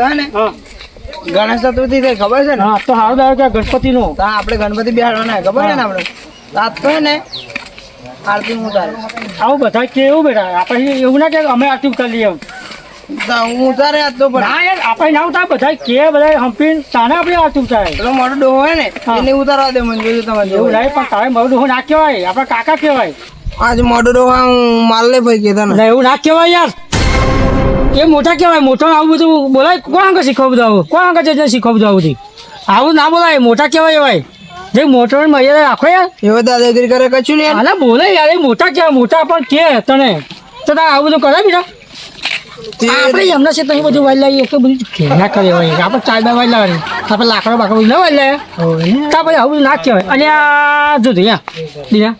તો ને? ગણેશ ચતુર્થી થઈ ખબર છે ને? હા તો હાલ દાડો કે ગણપતિનો. તો આપણે ગણપતિ બિહાડવાના ખબર છે ને આપણે? રાત તો ને આરતી હું ઉતારે આવું બધા કેવું બેટા આપણે એવું ના કે અમે આરતી ઉતારી લઈએ. હું ઉતારે આજ તો પણ. ના યાર આપણે ના ઉતાર બધા કે બધા હંપીન તાને આપણે આરતી ઉતારે. પેલો મોટો ડોહો હોય ને. એને ઉતારવા દે મને જોયું એવું નહીં પણ તારે મારું ડોહો ના કહેવાય આપણા કાકા કહેવાય. આજ મોટો ડોહો માલ લે ભાઈ કહેતા ને એવું ના કહેવાય યાર. એ મોટા કહેવાય મોટો આવું બધું બોલાય? કોણ આગળ શીખવા બધું આવું? કોણ આગળ જઈને શીખવા બધું આવું આવું ના બોલાય મોટા કહેવાય એવાય જે મોટો મર્યાદા રાખો યાર. એવો દાદાગીરી કરે કશું ને આના બોલે યાર એ મોટા કહેવાય મોટા પણ કે તને. તો તારે આવું બધું કરે બીજા આપણે એમના છે તો બધું વાઈ લાવીએ કે બધું ઘેરા કરે હોય. આપણે ચાર બાય વાઈ લાવવાની. આપણે લાકડો બાકડો ના વાઈ લાવે. તા પછી આવું બધું ના કહેવાય. અને આ જો ત્યાં બીજા.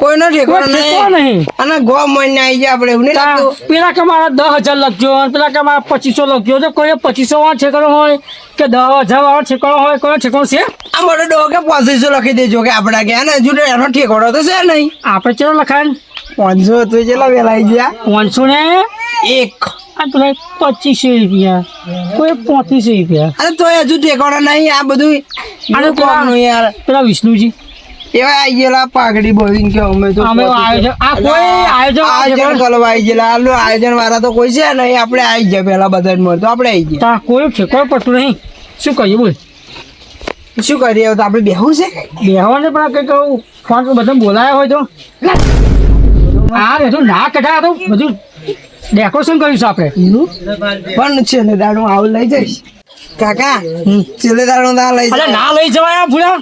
કોઈનો ઠેકાણો નહીં નહીં. અને ગો મહિને આવી જાય આપણે એવું નહીં પેલા કે મારા દસ હજાર લખ્યો પેલા કે મારા પચીસો લખ્યો તો કોઈ પચીસો વાળો ઠેકાણો હોય કે દસ હજાર વાળો ઠેકાણો હોય કોઈ ઠેકાણો છે? આ મોટો ડો કે પાંચસો લખી દેજો કે આપણા કે ને હજુ એનો ઠેકાણો તો છે નહીં. આપણે ચલો લખાય પાંચસો તો ચેલા વેલા આવી ગયા? પાંચસો ને એક. આ પેલા પચીસો રૂપિયા. કોઈ પોત્રીસો રૂપિયા. અરે તોય હજુ ઠેકાણો નહીં આ બધું આનું કોમનું યાર. પેલા વિષ્ણુજી. એવા આઈ ગયેલા પાઘડી બોલીને કે અમે તો અમે આયોજન આ કોઈ આયોજન આયોજન કરવા આવી ગયેલા. આલું આયોજન વાળા તો કોઈ છે નહીં. આપણે આવી ગયા પેલા બધા જ આપણે આવી ગયા. તા કોઈ નહીં. શું કહીએ બોલ. શું કરીએ? તો આપણે બેહવું છે બેહવાને પણ કંઈક આવું ફોન બધા બોલાયા હોય તો. આ બધું ના કઢા તો. બધું ડેકોરેશન કર્યું છે આપણે. પણ છેલ્લે દાડું આવું લઈ જઈશ. કાકા છેલ્લે દાડું તો લઈ ના લઈ જવાય ભૂલા.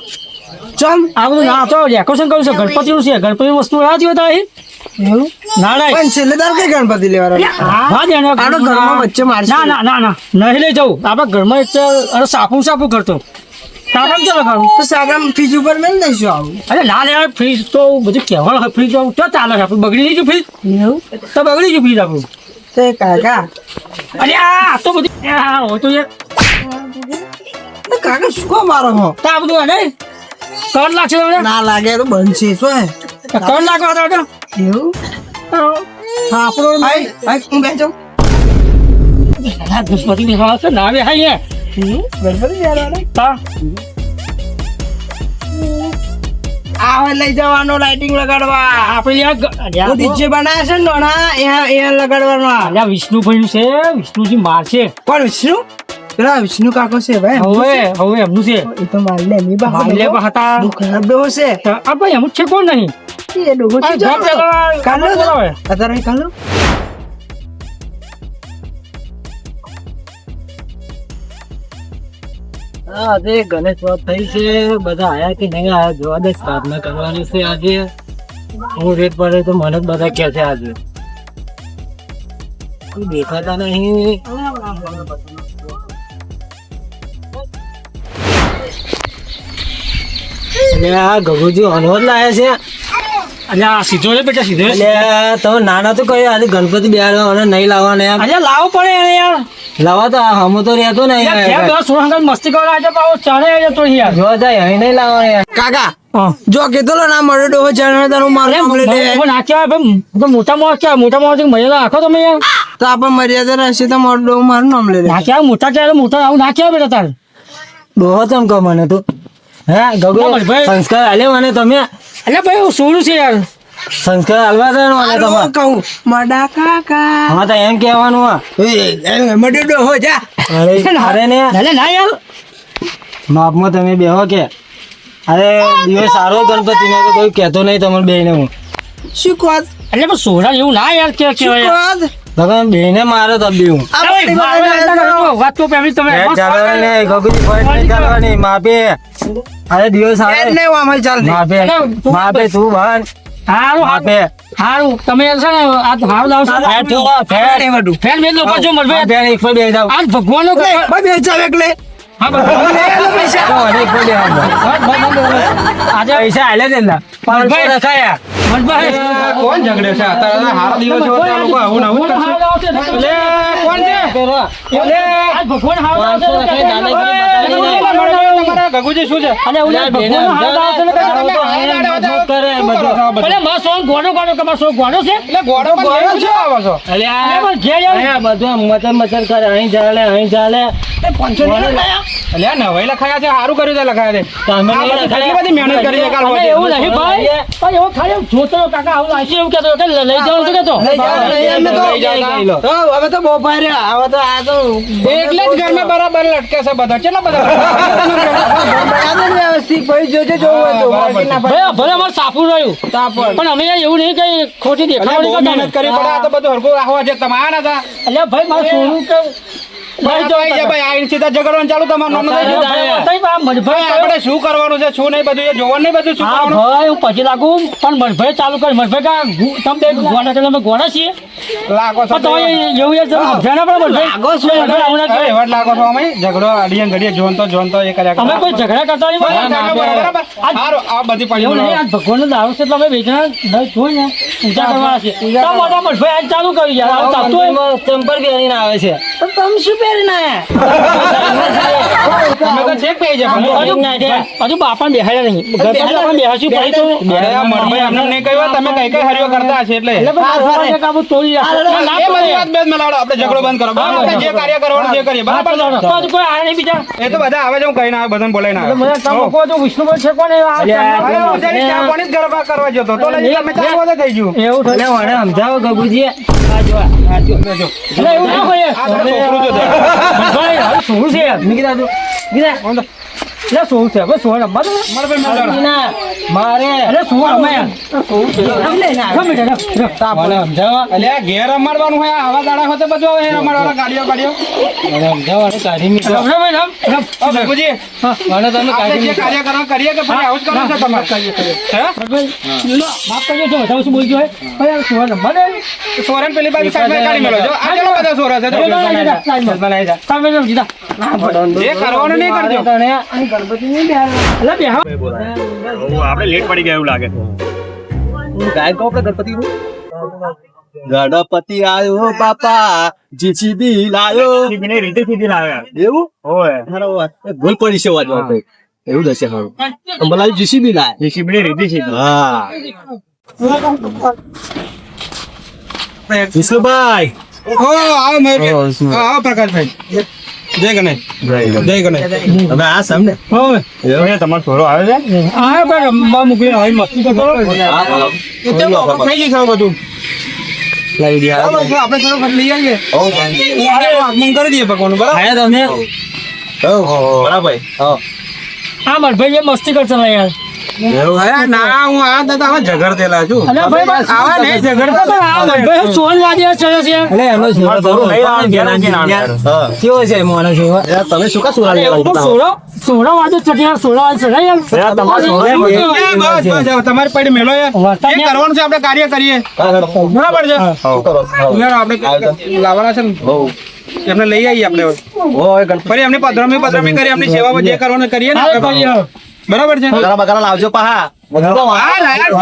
ચમ આ બધું ના તો ડેકોરેશન કર્યું છે. ગણપતિનું છે. ગણપતિ વસ્તુ અહીં. ના ના પણ છેલ્લે કઈ ગણપતિ લેવાના? હા? જ એનો- આનો ઘરમાં વચ્ચે મારશે. ના ના ના ના. નહીં લઈ જવું. આપણે ઘરમાં એક તો અરે સાપું સાફું કરતો. સાપમ ચાલો ખાવું તો સાગમ ફ્રીજ ઉપર મેલ દઈશું આવું. અરે ના લે ફ્રીજ તો બધું કહેવાનું હોય ફ્રીજ તો ચાલે છે? આપણું બગડી ગયું ફ્રીજ તો બગડી ગયું ફ્રીજ આપણું. તે કાકા. અરે આ આ તો બધું આ હોય તો યાર. કાકા શું કહો મારો હો? તો આ બધું નહીં? કર લાગશે તમને? ના લાગે તો બનશે શું કર લાગવા તો એવું? આપણો ભાઈ ભાઈ હું બેસજો ગણપતિ છે ના હાઈ ગણપતિ આ લઈ જવાનો લાઇટિંગ લગાડવા. આપણે હું ડીજે બનાવ્યા છે ને એ એ લગાડવાનો. વિષ્ણુભાઈ છે વિષ્ણુજી માર છે પણ વિષ્ણુ? પેલા વિષ્ણુ કાકો છે ભાઈ હવે હવે એમનું છે એ તો મારી લે મી બા મારે પણ હતા બહુ ખરાબ ડોહો છે તો આ ભાઈ એમ જ છે કોણ નહીં એ ડોહો આ છે ઘર પેલા કાલો કામ બોલાવે. અત્યારે કાલો હા આજે ગણેશ વાત થઈ છે બધા આયા કે નહીં આયા જોવા દે સાધના કરવાની છે આજે હું રેટ પડે તો મને જ બધા કહે છે આજે કોઈ દેખાતા નહીં અને આ ગગુજી અનવર લાયા છે. અને આ સીધો છે બેટા સીધો એટલે તમે નાના તો કહ્યું આજે ગણપતિ બિહારવા અને નહીં લાવવાના એમ. અરે લાવવો પડે એને યાર. લાવવા તો હમ હમો તો રહેતો ને યાર મસ્તી કરવા આજે પાછો ચણે આજે તો યાર. જો જાય અહીં નહીં લાવવાના યાર. કાકા જો કીધું ના મળે ડોહો જાણે તારું મારે મોટા મોટા કહેવાય મોટા મોટા મર્યાદા રાખો તમે યાર. તો આપણે મર્યાદા રહેશે તો મારું ડોહો મારું નામ લે ના કહેવાય મોટા કહેવાય મોટા આવું ના કહેવાય બેટા તારે. ડોહો તમ કહો મને તું. હે ગગો. સંસ્કાર આલે મને તમે? અલ્યા ભાઈ હું સોળું છે યાર. સંસ્કાર હાલવા દે મને હારું તમારે. કહું મડા કાકા. હા તો એમ કહેવાનું એ, એ, મડ્યો જા. અરે અરે ને. ના ના યાર. માપમાં તમે બેહો કે. અરે દિવસ સારો ગણપતિ ને તો કોઈ કહેતો નહીં તમારે બેને હું. શું કોત એટલે પણ સોળા એવું ના યાર કે કહેવાય તમે બેને મારે તો બી હું. આ અરે ભાઈ, બધાને એટલા કરો. વાત તો પેમી તમે ચાલવાની નહીં ગગુજી ફેટ નહીં ચાલવાની. માપે. અરે દિવસ આવે. નહીં આમાં ચાલતી. માપે. માપે તું ભાન. હારું માપે. હારું. હારું તમે છે ને આ હારું લાવ ફેર જો, ફેર. નહીં બધું. ફેર મેં લોકો જો મળવે ફેર એક પર બે જાવ આ ભગવાનનો કે ભાઈ બે જાવ એકલે. હા ભગવાન લે, લે પૈસા. આજે પૈસા આલે દે ને. પાંચસો રખાયા. કોણ ઝઘડે છે? અત્યારે હારા દિવસ લોકો આવું કરશે. કોણ એટલે ભગવાન હાવ આવશે ગગુજી શું અને ઓલા ભગવાન હાવ આવશે કરે બધું. કે એટલે આવો બધું મચર મચર કરે અહીં ચાલે અહીં ચાલે એટલે આ નવાઈ લખાયા છે સારું કર્યું છે લખાયા છે. તમે આ નહીં બધી કેટલી બધી મહેનત કરી છે કાલ એવું નહીં ભાઈ. પણ એવું ખાલી જોતો કાકા આવું લાગશે એવું કહેતો કે લઈ જાવ તો કહેતો? લઈ જાઓ, લઈ જાઓ, અમે તો- લઈ જાઓ, લઈ તો હવે તો બહુ હવે તો આ તો એટલે જ ઘરમાં બરાબર લટકે છે બધા. કેટલા બધા? વ્યવસ્થિત જોજો જોવું ભાઈ ભલે અમારે સાફું રહ્યું. પણ અમે એવું નહીં કઈ ખોટી દેખાવ મહેનત કરી પડે આ તો બધું હરખું રાખવા છે તમારા હતા. એટલે ભાઈ મારું સોનું ભાઈ તો આઈ ભાઈ આઈને સીધા ઝઘડવાનું ચાલુ તમારું નામ ભાઈ. આપણે શું કરવાનું છે શું નહીં બધું એ જોવાનું નહીં બધું શું કરવાનું? ભાઈ હું પછી લાગુ પણ મજભાઈ ચાલુ કરી મજભાઈ કા તમે બે ગોળા છે તમે ગોળા છીએ? લાગો છો પણ તમે એવું યાર તમે સમજ્યા ના લાગો છો, મજભાઈ આવું ના હવે કહેવાય. એવા જ લાગો છો અમે? ઝઘડો અડીએ ઘડીએ જોનતો જોનતો એ કર્યા તમે કોઈ ઝઘડા કરતા નહીં. હારું, આ બધી પડી એવું નહીં ભગવાનનો દારૂ છે એટલે અમે બે જણા જોઈ ને પૂજા કરવાના છે તો મોટા મજભાઈ આજ ચાલુ યાર ચાલતું હોય. મંદિરમાં આવે છે. પણ તમે શું હજુ બેહાડ્યા નહીં. પછી તો? તમે કઈ કઈ હરિયો કરતા હશે એટલે. બધી વાત બેજ મેલાડો આપણે ઝઘડો બંધ કરો. જે કાર્ય કરવાનું છે એ કરીએ. બરાબર કોઈ આવે નહીં બીજા એ તો બધા આવે છે હું કઈ ના બધાને વિષ્ણુભાઈ છે જ ગરબા કરવા જતો તો થઈ ગયું. એવું સમજાવો ગગુજી આ જો આ જો જો એટલે એવું ના હોય આ તારો છોકરો જો તે. ભાઈ હવે શું છે યાર? એટલે શું છે? હવે શું? રમવા દો મારે અરે શું? રમે અલ્યા ઘેર રમાડવાનું હોય આવા દાડા હોતે બધું હવે રમાડવાના ગાડીઓ ગાડીઓ. સમજાવો અને કાઢી. ઓ બાપુજી. મને તમે કાઢી કાર્ય કરવા કરીએ કે પછી આવું જ કરવું છે તમારે? હે? ભાઈ, લો, માફ કરજો જો વધારે શું બોલી હોય. શું? રમવા દે. સોરેન પેલી બાજુ સાઈડમાં કાઢી મેલો. જો આ કેટલા બધા સોરા છે જો. એ ના, ના, ના, સાઈડમાં. બનાવી જા. સામે રમ, જીતા. જે કરવાનું નહીં કરજો. આપણે લેટ પડી ગયા એવું લાગે ગણપતિ આવ્યો બાપા જીસીબી લાયો. રીતે સીધી લાવ્યા એવું? ઓય. હારો ભૂલ પડી છે વાત કંઈક. એવું જ હશે હારું અંબલાલ જીસીબી લાય. જીસીબી રીતિ સીધી હા. વિષ્ણુભાઈ. ઓ આવો. હા, આવો પ્રકાશભાઈ. જય ગણેશ. જય ગણેશ. તમે આ સામને હવે. તમારો છોરો આવે છે? આ ભાઈ રમવા મૂકી હવે મસ્તી કરતો હોય. એ તો બપોર થઈ ગઈ છે બધું? લાવી દે ચાલો, જો આપણે થોડું લઈ આવીએ. આગમન કરી દઈએ ભગવાનનું બરાબર? આયા તમે બરાબર હા આ મારા ભાઈ. એ મસ્તી કરશે યાર એવું હે? ના હું આ દાદા હવે ઝઘડતેલા છું. અલ્યા ભાઈ આવા નહીં ઝઘડતા. તો આ ભાઈ સોન વાદી ચડે છે. એટલે એનો છોરો તો લઈ આવવાનો, ઘેર આવીને કેવો છે મોનો છે તમે શું કા સુરા લેવા ચડે ચડે યાર તમારો હવે તમારી પડી મેલો યાર. કરવાનું છે આપણે કાર્ય કરીએ. બરાબર છે? યાર આપણે લાવવાના છે ને? એમને લઈ આવીએ આપણે એમને ફરી પધરામી પધરામી કરી એમની સેવા જે કરવાનું કરીએ ને બરાબર છે? બગારા બગારા લાવજો પાહા. હા લાયા છે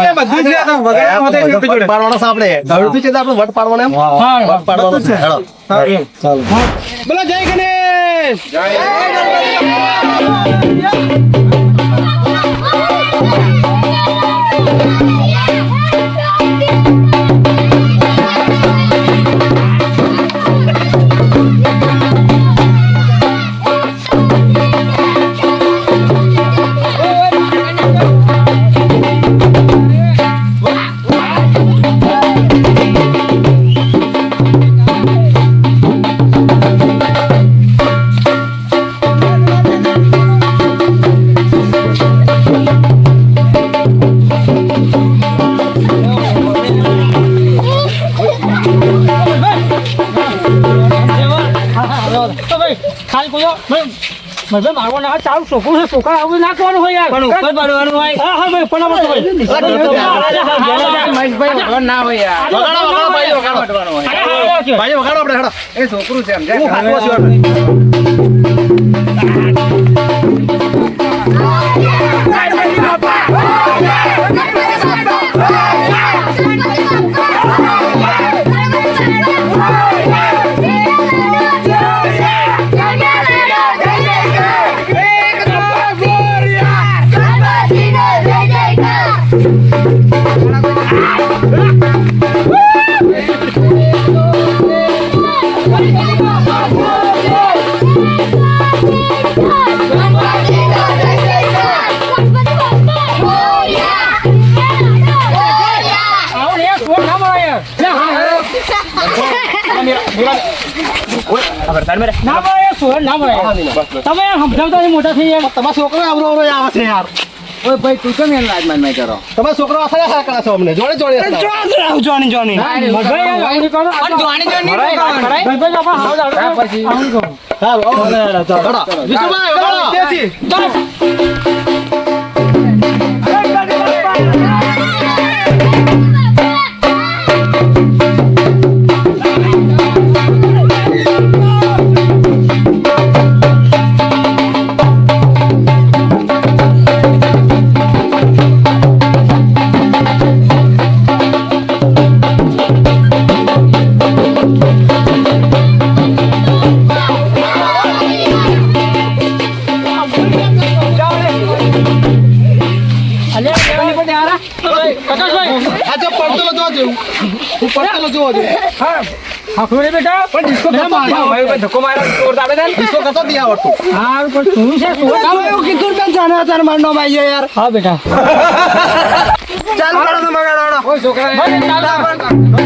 ભાઈ મારવા ના ચાલુ છોકરું છે છોકરા આવું ના કરવાનું હોય યાર. પણ ઉપર પડવાનું હોય. હા હા ભાઈ પણ ભાઈ ના હોય યાર. વગાડો વગાડો ભાઈ વગાડો ભાઈ વગાડો આપણે એ છોકરું છે સમજ્યા? હડતાળ મેરે ના ભાઈ સોળ ના ભાઈ. તમે સમજાવતા નહીં મોટા થઈ યાર તમારા છોકરો આવરો આવરો આવે છે યાર. ઓય ભાઈ તું કેમ એને માર કરો? તમારા છોકરો આખા આખા કરે છે અમને. જોડે જોડે. જોની જોની કરો ભાઈ પછી. આવું હા. ભાઈ ધક્કો માર્યો ચોર થાય ને. ડિસ્કો કરતો જ નહીં હા પણ તું છે તું તમે એવું કીધું ને જાણે તાર મારનો ભાઈ છે યાર. હા બેટા. ચાલ કરો તમે ઓય છોકરા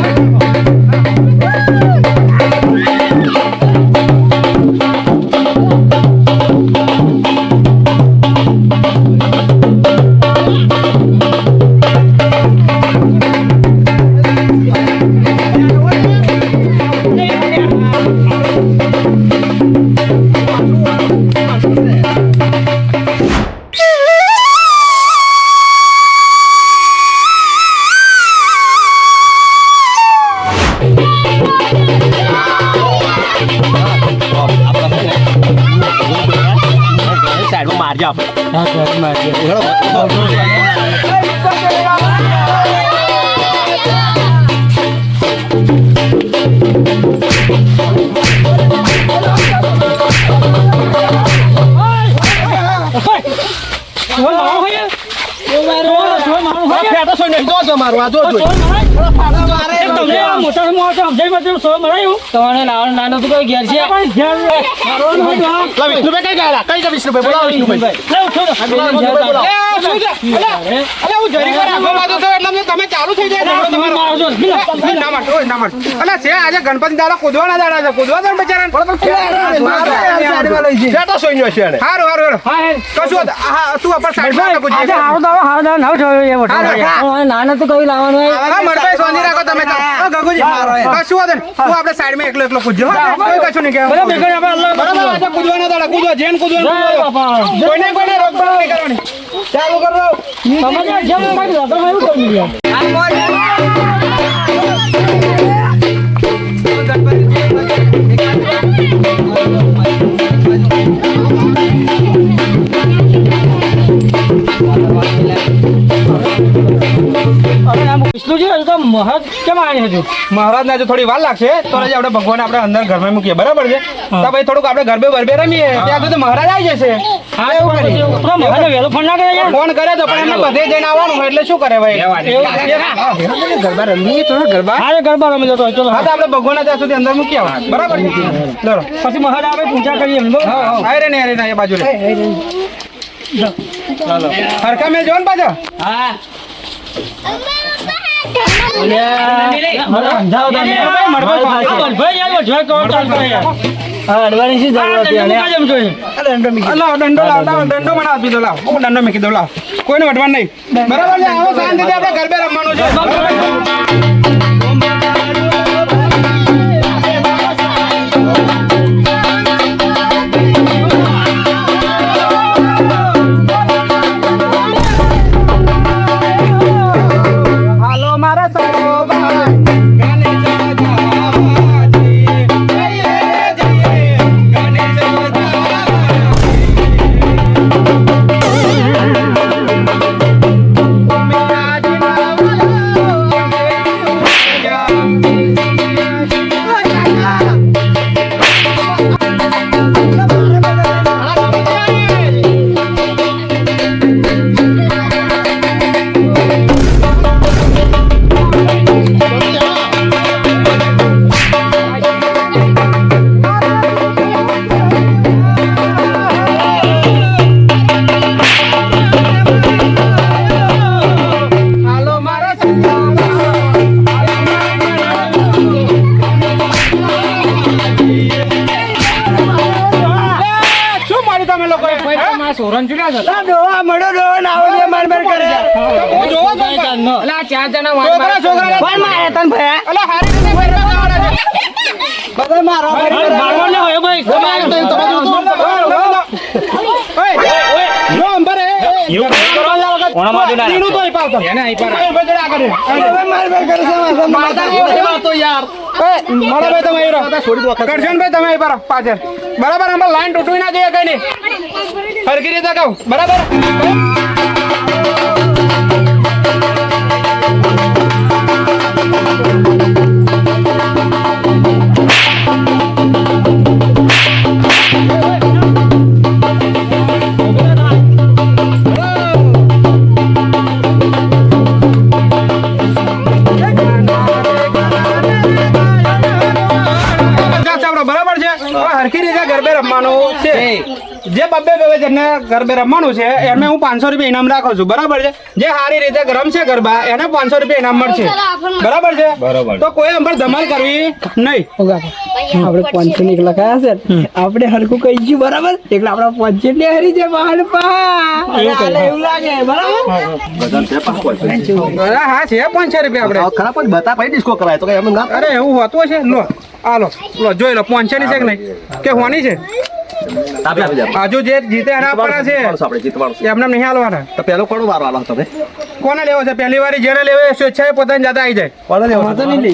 તમારે નાનો નાનો તો કોઈ ઘેર છે. લા, વિષ્ણુભાઈ કઈ ગયા? કઈ ગયા વિષ્ણુભાઈ? બોલાવો વિષ્ણુભાઈ. અલે હું જરી કર આગળ વાંધો થયો એટલે મેં તમે ચાલુ થઈ જાય ઝઘડો તમારો. એ ના માટે, ઓય ના માટે. અલે છે આજે ગણપતિ દાડા કૂદવાના દાડા છે. કૂદવા દો. મારે લઈ હારું હારું. કશું હા તું જે. નાનો તો કઈ લાવવાનું હોય. મરભાઈ શાંતિ રાખો તમે તો. હા, કશું વાંધો તું આપણે સાઈડમાં એકલો એકલો કૂદજો, હા? કોઈ કશું નહીં કહેવાય બરાબર, આજે કૂદવાના દાડા, કૂદવા જેન કૂદવાનું કૂદો. કોઈને કોઈને રોકટોક નહીં કરવાની. ચાલુ કરો આ મહારાજ કેમ આવ્યા હજુ? મહારાજને હજુ થોડી વાર લાગશે. તો હજી આપણે ભગવાન આપણે અંદર ઘરમાં મૂકીએ. બરાબર છે? તો ભાઈ થોડુંક આપણે ગરબે બરબે રમીએ. ત્યાં સુધી મહારાજ આવી જશે. હા એવું કરી મહારાજ વહેલો ફોન ના કરે ફોન કરે તો પણ એમને બધે જઈને આવવાનું હોય એટલે શું કરે ભાઈ? ગરબા રમીએ થોડો ગરબા. હા ગરબા રમી જતો હોય. ચલો. હા તો આપણે ભગવાન ત્યાં સુધી અંદર મૂકી આવો બરાબર ચલો. પછી મહારાજ આપણે પૂજા કરીએ એમ હા અરે ને અરે ને એ બાજુ લે હરખા મેં જો ને પાછો. હું. કોઈને વટવાનું નહીં. બરાબર છે? આવો શાંતિથી આપણે ગરબે રમવાનું. આ ચાર જણા છોકરા છોકરા કોણ મારે તને ભયા અલા હારી રીતે ફરવા જવાના છે. બધા મારો મારવા ના હોય ભાઈ ઓય, ઓય, જો અંબર એ, એ, એવું કંઈ કરો? કોણા માટે ના તીનું તો અહીં પાવતો. ઓય, ભાઈ જરા આગળ માર માર કરે છે માતા તો યાર ઓય, મોડાભાઈ તમે અહીં રહો. કરશનભાઈ તમે અહીં રહો, પાછળ બરાબર આમાં લાઈન તૂટવી ના જોઈએ કઈ નહીં ફરકી રીતે કહું બરાબર ગરબે રમવાનું છે એમને હું પાંચસો રૂપિયા ઇનામ રાખું છું. બરાબર છે? જે સારી રીતે રમશે ગરબા એને પાંચસો રૂપિયા ઇનામ મળશે. બરાબર છે? બરાબર. તો કોઈ અંબર ધમાલ કરવી નહીં. આપણે પાંચસો ની લખાયા છે આપણે હરખું કહી ગયું બરાબર? એટલે આપણા પાંચસો ને હરી છે બહાર એવું લાગે બરાબર? હા છે પાંચસો રૂપિયા. આપણે. ખરા પણ બતા પછી ડિસ્કો કરાય. તો કઈ એમ ના અરે એવું હોતું હશે? લો આ લો લો જોઈ લો પાંચસો ની છે કે નહીં? કે હોની છે? હજુ જે જીતે એના આપવાના છે આપણે જીતવાનું છે. એમને નહીં હાલવાના. તો પેલો કોનો વારો આલો તમે કોને લેવો છે? પહેલી વાર જેને લેવો એ સ્વેચ્છાએ પોતાની જાતે આવી જાય. કોને લેવો તો નહીં છે.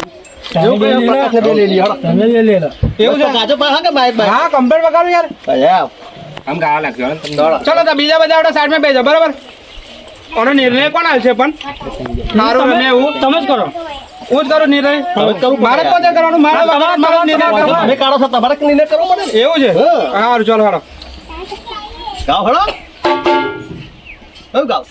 ચલો બીજા બધા આપણે સાઈડમાં બેસો બરાબર? આનો નિર્ણય કોણ હાલશે પણ? મારું તમે જ કરો. હું જ કરું નિર્ણય? મારે પોતે કરવાનું મારે વગાડવાનું, નિર્ણય કરવાનો. તમે કાઢો છો તમારે નિર્ણય કરવો પડે એવું છે? હા. સારું ચાલો હાડો ગાવ હળો. ગાવ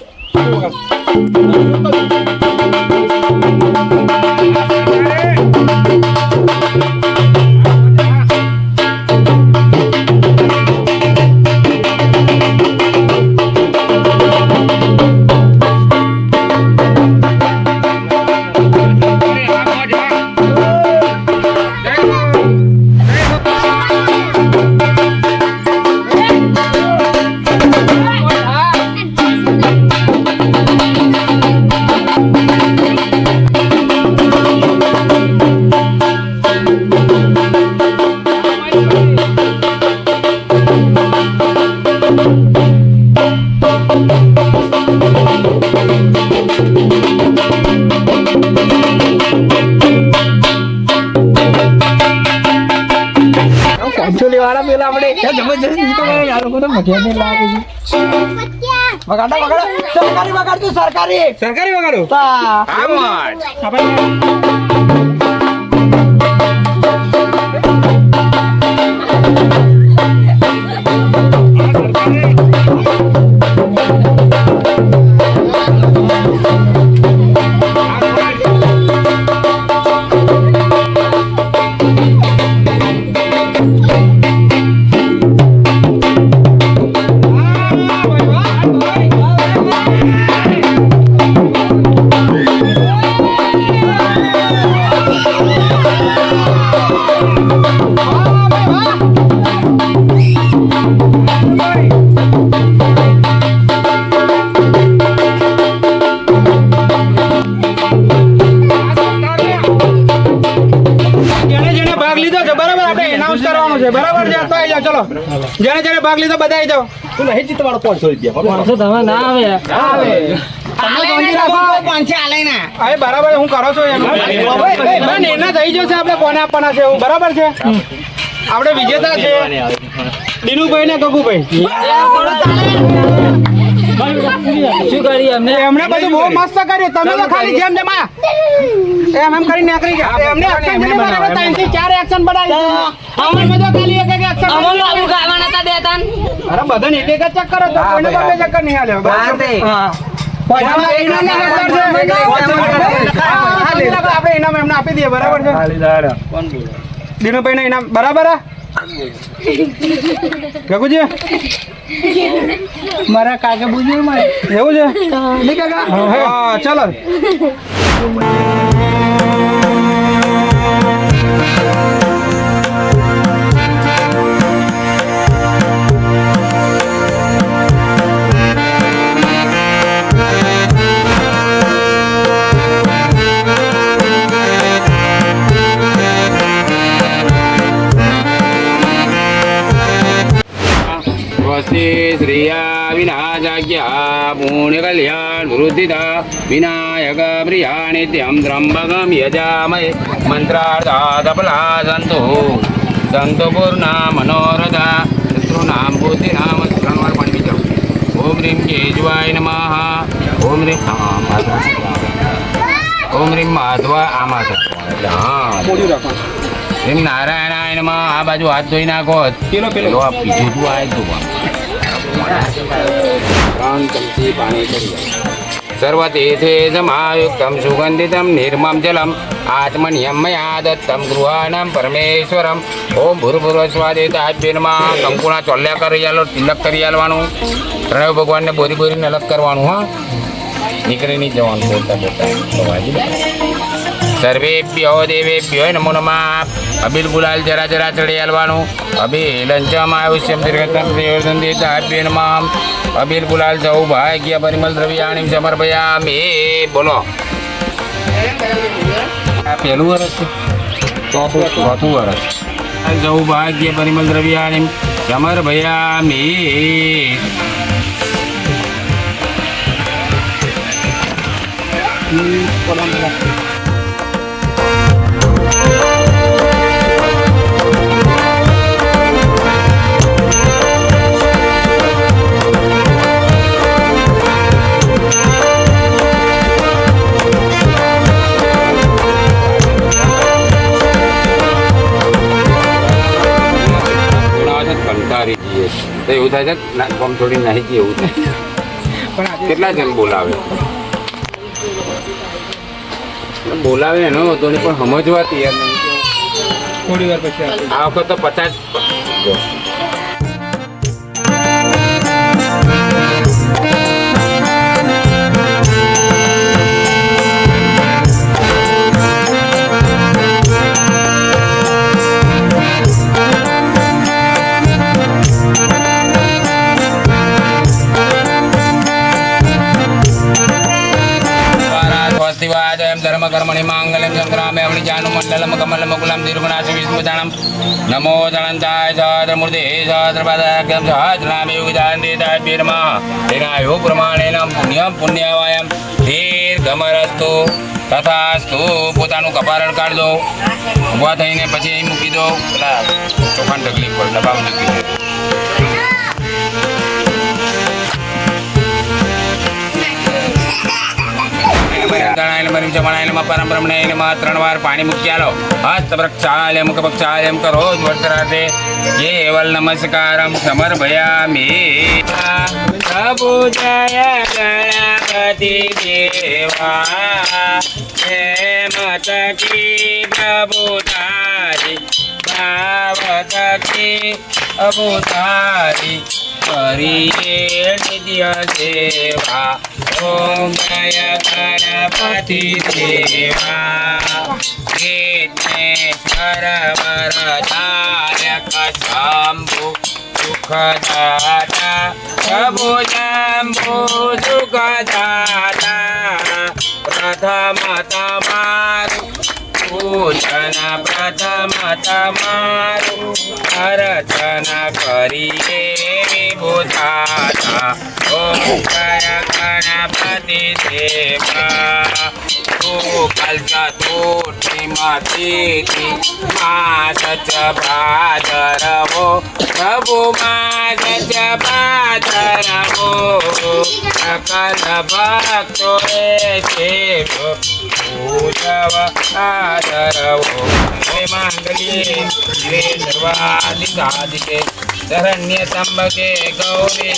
વગાડો વગાડો સરકારી વગાડજો સરકારી સરકારી વગાડું તા છે. બરાબર છે? તો આવી જાવ ચલો. જેને જેને ભાગ લીધો બધા આવી જાવ તું નહીં જીતવાનો પાંચસો રૂપિયા? પાંચસો તમે ના આવે. આવે. બરાબર હું કરો છો એનું? થઈ જશે આપણે કોને આપવાના છે એવું? બરાબર છે? આપણે વિજેતા છે. દિનુભાઈ ને ગગુભાઈ. શું કરી અમને એમણે બધું બહુ મસ્ત કર્યું. તમે તો ખાલી જેમ જેમ. એમ એમ કરી નીકળી ગયા. એમને એક્શન ત્રણથી ચાર એક્શન બનાવી અમને તો ખાલી એક એક action અરે બધાને એક એક જ ચક્કર હતો કોઈને બે ચક્કર નહીં ના હા, આપણે ઇનામ એમને આપી દઈએ બરાબર છે? દિનુભાઈ ઇનામ બરાબર ગગુજી મારા કાકા બુજુર્ગ એવું છે? કાકા? હા ચાલો. પુણ્ય કલ્યાણ વૃદ્ધિતા વિનાયક પ્રિયા નિત્યમ ત્રંબકમ યજામય મંત્રાર્થા તપલા સંતો સંતો પૂર્ણા મનોરથા શત્રુનામ બુદ્ધિનામ ત્રણ વાર પાણી પી જાઓ ઓમ રીમ કેજવાય નમઃ ઓમ રીમ હા ઓમ રીમ માધવા આ માધવા એટલે હા એમ નારાયણાય નમઃ આ બાજુ હાથ ધોઈ નાખો પેલો પેલો આ આય તું આ ત્રણ ચમચી પાણી સુગંધિતમ નિર્મમ જલમ આત્મનિયમયા દત્તમ ગૃહાણમ પરમેશ્વરમ ઓમ ભૂર્ભુર્વ સ્વાદેતાભ્યનમાં કંકુણા ચોલ્યા કરી આલો તિલક કરી આલવાનું પ્રણવ ભગવાનને બોરી બોરીને અલગ કરવાનું હા નીકળી નહીં જવાનું બોલતા બોલતા સર્વેભ્યો દેવેભ્યો નમો નમઃ અબિલ ગુલાલ જરા જરા ચડી આલવાનું અબિલ અંચમ આયુષ્યમ દીર્ઘતમ દેવર્ધન દેતાભ્ય નમઃ અબિલ ગુલાલ સૌ ભાગ્ય પરિમલ દ્રવ્યાણી સમર્પયામિ બોલો. આ પહેલું વર્ષ છે. ચોથું ચોથું વર્ષ જવું ભાગ્ય પરિમલ દ્રવ્યાણી સમર્પયામિ બોલાવે એવું થાય છે ગમ થોડી નહીં જઈએ એવું થાય. કેટલા જણ બોલાવે? બોલાવે એનો હતો પણ સમજવા તૈયાર નહીં. થોડી વાર પછી આ વખત તો પચાસ સહદ્રપાદાખ્યમ સહસ્રનામે યુગદાન દેતાય પીરમા. તેનાયો પ્રમાણેન પુણ્યમ પુણ્યવાયમ. તથા તથાસ્તુ પોતાનું કપારણ કાઢ દો ઊભા થઈને પછી અહીં મૂકી દો. પેલા ચોખાન ઢગલી પર દબાવ મૂકી દો ગણાયેલ મરી જમણાયેલમાં પરમ બ્રહ્મણેલમાં ત્રણ વાર પાણી મૂકી આલો. હસ્ત પ્રક્ષાલ્ય મુખ પ્રક્ષાલ્યમ કરો વર્તરાતે કેવલ નમસ્કારમ સમર્પયામિ. પ્રભુ જય ગણપતિ દેવા. મત કી પ્રભુ તારી ભાવત કી તારી કરીએ નિત્ય સેવા. જય ગણપતિ દેવા વિઘ્નેશ્વર વરદાયક શંભુ સુખદાતા પ્રભુ શંભુ સુખદાતા પ્રથમ તમારું પૂજન પ્રથમ તમારું અર્ચના કરીએ વિભુધાતા ઓમ જય ગણપતિ દેવા તું કલ્ચતુર્થી મતીથી માસ ચ ભાદરવો પ્રભુ ચ ભાદરવો સકલ ભક્તો એ સેવ પૂજવ આદરવો હે માંગલ્યે શિવે સર્વાદિ સાધિકે શરણ્ય ત્રંબકે ગૌરી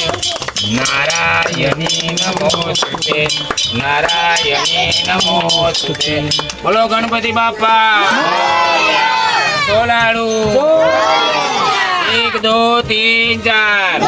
નારાયણી નમોસ્તુતે નારાયણી નમોસ્તુતે બોલો ગણપતિ બાપા તોલાડુ એક દો તીન ચાર.